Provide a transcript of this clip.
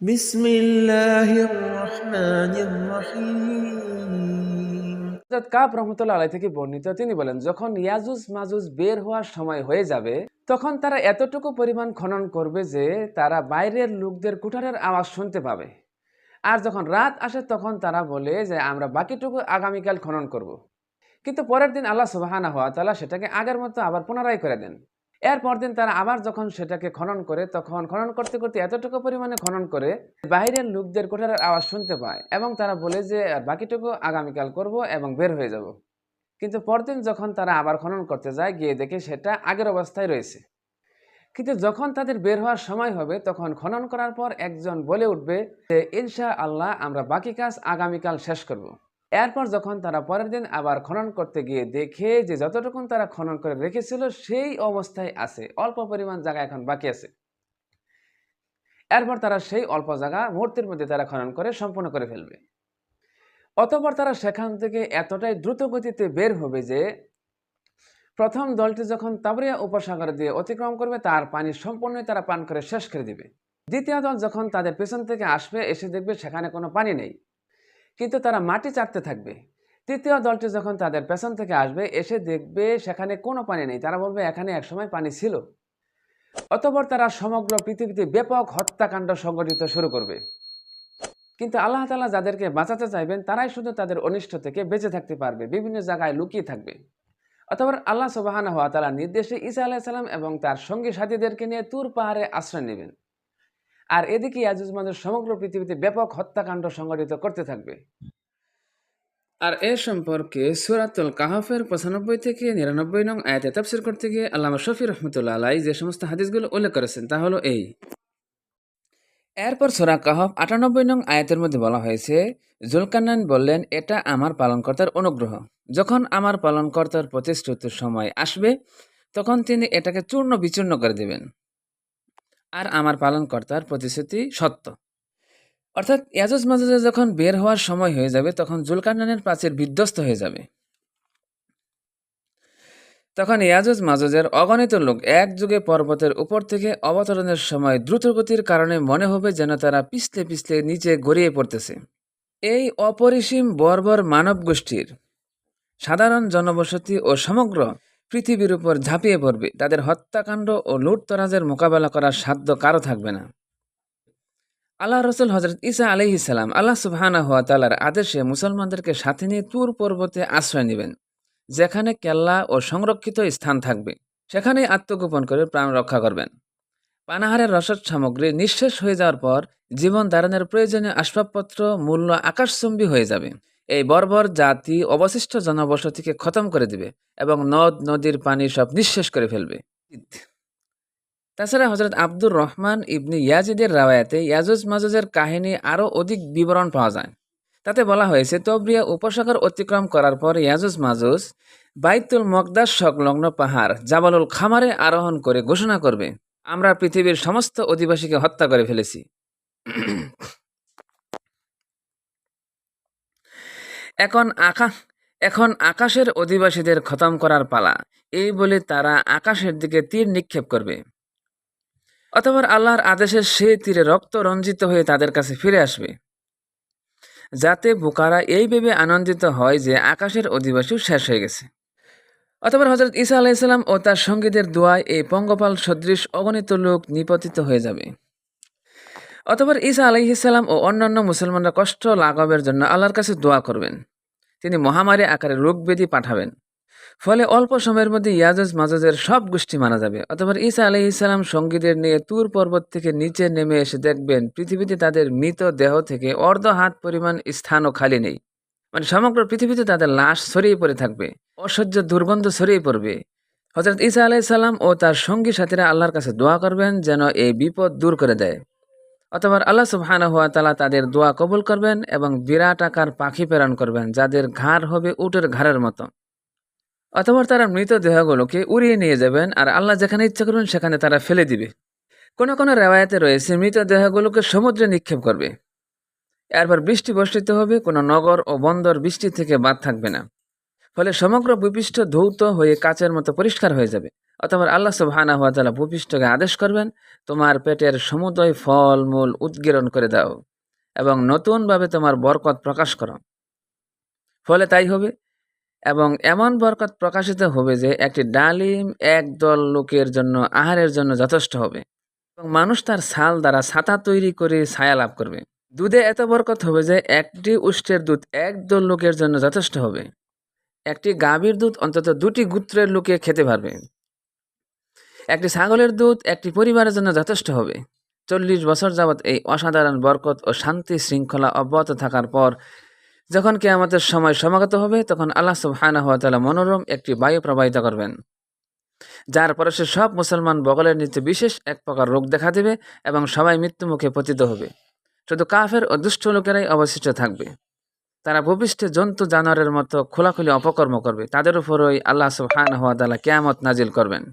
بسم الله الرحمن الرحيم হযরত কাব রহমতুল্লাহ আলাই থেকে বর্ণিত তিনি বলেন যখন ইয়াজুজ মাজুজ বের হওয়ার সময় হয়ে যাবে তখন তারা এতটুকু পরিমাণ খনন করবে যে তারা বাইরের লোকদের কুঠারের আওয়াজ শুনতে পাবে আর যখন রাত আসে তখন তারা বলে যে আমরা বাকিটুকু আগামীকাল খনন করব। কিন্তু পরের দিন আল্লাহ সুবাহানা হওয়া তালা সেটাকে আগের মতো আবার পুনরায় করে দেন এরপর দিন তারা আবার যখন সেটাকে খনন করে, তখন খনন করতে করতে এতটুকু পরিমাণে খনন করে, বাইরের লোকদের কোঠারের আওয়াজ শুনতে পায় এবং তারা বলে যে বাকিটুকু আগামীকাল করব এবং বের হয়ে যাব কিন্তু পরদিন যখন তারা আবার খনন করতে যায়, গিয়ে দেখে সেটা আগের অবস্থায় রয়েছে কিন্তু যখন তাদের বের হওয়ার সময় হবে, তখন খনন করার পর একজন বলে উঠবে যে ইনশা আল্লাহ আমরা বাকি কাজ আগামীকাল শেষ করব। এরপর যখন তারা পরের দিন আবার খনন করতে গিয়ে দেখে যে যতটুকু তারা খনন করে রেখেছিল, সেই অবস্থায় আছে। অল্প পরিমাণ জায়গা এখন বাকি আছে। এরপর তারা সেই অল্প জায়গা মূর্তির মধ্যে তারা খনন করে সম্পূর্ণ করে ফেলবে। অতপর তারা সেখান থেকে এতটাই দ্রুত গতিতে বের হবে যে, প্রথম দলটি যখন তাবরিয়া উপসাগর দিয়ে অতিক্রম করবে, তার পানি সম্পূর্ণই তারা পান করে শেষ করে দিবে। দ্বিতীয় দল যখন তাদের পেছন থেকে আসবে, এসে দেখবে সেখানে কোনো পানি নেই। কিন্তু তারা মাটি চাটতে থাকবে। তৃতীয় দলটি যখন তাদের পেছন থেকে আসবে, এসে দেখবে সেখানে কোনো পানি নেই। তারা বলবে, এখানে একসময় পানি ছিল। অতপর তারা সমগ্র পৃথিবীতে ব্যাপক হত্যাকাণ্ড সংগঠিত শুরু করবে। কিন্তু আল্লাহ তালা যাদেরকে বাঁচাতে চাইবেন, তারাই শুধু তাদের অনিষ্ট থেকে বেঁচে থাকতে পারবে, বিভিন্ন জায়গায় লুকিয়ে থাকবে। অথবা আল্লাহ সুবাহান হওয়া তালা নির্দেশে ঈসা আলাহিসাল্লাম এবং তার সঙ্গী সাথীদেরকে নিয়ে তুর পাহাড়ে আশ্রয় নেবেন। আর এদিকে ইয়াজুজ মানুষ সমগ্র পৃথিবীতে ব্যাপক হত্যাকাণ্ড সংগঠিত করতে থাকবে। আর এ সম্পর্কে সুরাতুল কাহাফের পঁচানব্বই থেকে নিরানব্বই নং আয়াতে তাফসির করতে গিয়ে আল্লামা শফি রহমতুল্লাহ আলাই যে সমস্ত হাদিসগুলো উল্লেখ করেছেন, তা হলো এই। এরপর সোরা কাহফ আটানব্বই নং আয়াতের মধ্যে বলা হয়েছে জুলকান্নান বললেন, এটা আমার পালনকর্তার অনুগ্রহ। যখন আমার পালনকর্তার প্রতিশ্রুতির সময় আসবে, তখন তিনি এটাকে চূর্ণ বিচূর্ণ করে দেবেন। আর আমার পালনকর্তার প্রতিশ্রুতি সত্য। অর্থাৎ ইয়াজুজ মাজুজে যখন বের হওয়ার সময় হয়ে যাবে, তখন জুলকান্নানের প্রাচীর বিধ্বস্ত হয়ে যাবে। তখন ইয়াজুজ মাজুজের অগণিত লোক এক যুগে পর্বতের উপর থেকে অবতরণের সময় দ্রুতগতির কারণে মনে হবে যেন তারা পিছলে পিছলে নিচে গড়িয়ে পড়তেছে। এই অপরিসীম বর্বর মানব গোষ্ঠীর সাধারণ জনবসতি ও সমগ্র পৃথিবীর উপর ঝাঁপিয়ে পড়বে। তাদের হত্যাকাণ্ড ও লুটতরাজের মোকাবেলা করার সাধ্য কারও থাকবে না। আল্লাহ রসুল হজরত ইসা আলহি সালাম আল্লাহ সুবহানা হওয়া তালার আদেশে মুসলমানদেরকে সাথে নিয়ে তুর পর্বতে আশ্রয় নেবেন, যেখানে কেল্লা ও সংরক্ষিত স্থান থাকবে। সেখানেই আত্মগোপন করে প্রাণ রক্ষা করবেন। পানাহারের রসদ সামগ্রী নিঃশেষ হয়ে যাওয়ার পর জীবন ধারণের প্রয়োজনীয় আসবাবপত্র মূল্য আকাশচুম্বী হয়ে যাবে। এই বর্বর জাতি অবশিষ্ট জনবসতিকে খতম করে দিবে এবং নদ, নদীর পানি সব নিঃশেষ করে ফেলবে। তাছাড়া হজরত আব্দুর রহমান ইবনি ইয়াজিদের রাওয়ায়াতে ইয়াজুজ মাজুজের কাহিনী আরও অধিক বিবরণ পাওয়া যায়। তাতে বলা হয়েছে, তবরিয়া উপসাগর অতিক্রম করার পর ইয়াজুজ মাজুজ বাইতুল মকদাস সংলগ্ন পাহাড় জাবালুল খামারে আরোহণ করে ঘোষণা করবে, আমরা পৃথিবীর সমস্ত অধিবাসীকে হত্যা করে ফেলেছি। এখন আকাশ এখন আকাশের অধিবাসীদের খতম করার পালা। এই বলে তারা আকাশের দিকে তীর নিক্ষেপ করবে। অথবা আল্লাহর আদেশের সেই তীরে রক্ত রঞ্জিত হয়ে তাদের কাছে ফিরে আসবে। যাতে বোকারা এই ভেবে আনন্দিত হয় যে আকাশের অধিবাসীও শেষ হয়ে গেছে। অথবা হজরত ঈসা আলাইসাল্লাম ও তার সঙ্গীদের দোয়ায় এই পঙ্গপাল সদৃশ অগণিত লোক নিপতিত হয়ে যাবে। অতপর ঈসা আলাইহিসাল্লাম ও অন্যান্য মুসলমানরা কষ্ট লাঘবের জন্য আল্লাহর কাছে দোয়া করবেন। তিনি মহামারী আকারে রোগব্যাধি পাঠাবেন। ফলে অল্প সময়ের মধ্যে ইয়াজুজ মাজুজের সব গোষ্ঠী মারা যাবে। অথবা ঈসা আলি ইসলাম সঙ্গীদের নিয়ে তুর পর্বত থেকে নিচে নেমে এসে দেখবেন, পৃথিবীতে তাদের মৃত দেহ থেকে অর্ধ হাত পরিমাণ স্থানও খালি নেই। মানে সমগ্র পৃথিবীতে তাদের লাশ ছড়িয়ে পড়ে থাকবে। অসহ্য দুর্গন্ধ ছড়িয়ে পড়বে। হজরত ঈসা আলাই সাল্লাম ও তার সঙ্গী সাথীরা আল্লাহর কাছে দোয়া করবেন যেন এই বিপদ দূর করে দেয়। অথবা আল্লাহ সুবহান হুয়া তালা তাদের দোয়া কবুল করবেন এবং বিরাট আকার পাখি প্রেরণ করবেন, যাদের ঘাড় হবে উটের ঘাড়ের মতো। অথবা তারা মৃতদেহগুলোকে উড়িয়ে নিয়ে যাবেন আর আল্লাহ যেখানে ইচ্ছা করবেন সেখানে তারা ফেলে দিবে। কোনো কোনো রেওয়ায়তে রয়েছে মৃতদেহগুলোকে সমুদ্রে নিক্ষেপ করবে। এরপর বৃষ্টি বর্ষিত হবে, কোনো নগর ও বন্দর বৃষ্টি থেকে বাদ থাকবে না। ফলে সমগ্র ভূপৃষ্ঠ ধৌত হয়ে কাচের মতো পরিষ্কার হয়ে যাবে। অথবা আল্লাহ সুবহানাহু ওয়া তাআলা ভূপৃষ্ঠকে আদেশ করবেন, তোমার পেটের সমুদয় ফল মূল উদ্গীরণ করে দাও এবং নতুনভাবে তোমার বরকত প্রকাশ করো। ফলে তাই হবে এবং এমন বরকত প্রকাশিত হবে যে একটি ডালিম একদল লোকের জন্য, আহারের জন্য যথেষ্ট হবে এবং মানুষ তার ছাল দ্বারা ছাতা তৈরি করে ছায়া লাভ করবে। দুধে এত বরকত হবে যে একটি উষ্টের দুধ একদল লোকের জন্য যথেষ্ট হবে। একটি গাভীর দুধ অন্তত দুটি গোত্রের লোকে খেতে পারবে। একটি ছাগলের দুধ একটি পরিবারের জন্য যথেষ্ট হবে। চল্লিশ বছর যাবৎ এই অসাধারণ বরকত ও শান্তি শৃঙ্খলা অব্যাহত থাকার পর যখন কেয়ামতের সময় সমাগত হবে, তখন আল্লাহ সুবহানাহু ওয়া তাআলা মনোরম একটি বায়ু প্রবাহিত করবেন। যার পরে সে সব মুসলমান বগলের নিচে বিশেষ এক প্রকার রোগ দেখা দেবে এবং সবাই মৃত্যুমুখে পতিত হবে। শুধু কাফের ও দুষ্ট লোকেরাই অবশিষ্ট থাকবে। তারা ভূপৃষ্ঠে জন্তু জানোয়ারের মতো খোলাখুলি অপকর্ম করবে। তাদের উপর ওই আল্লাহ সুবহানাহু হওয়া দালা কেয়ামত নাজিল করবেন।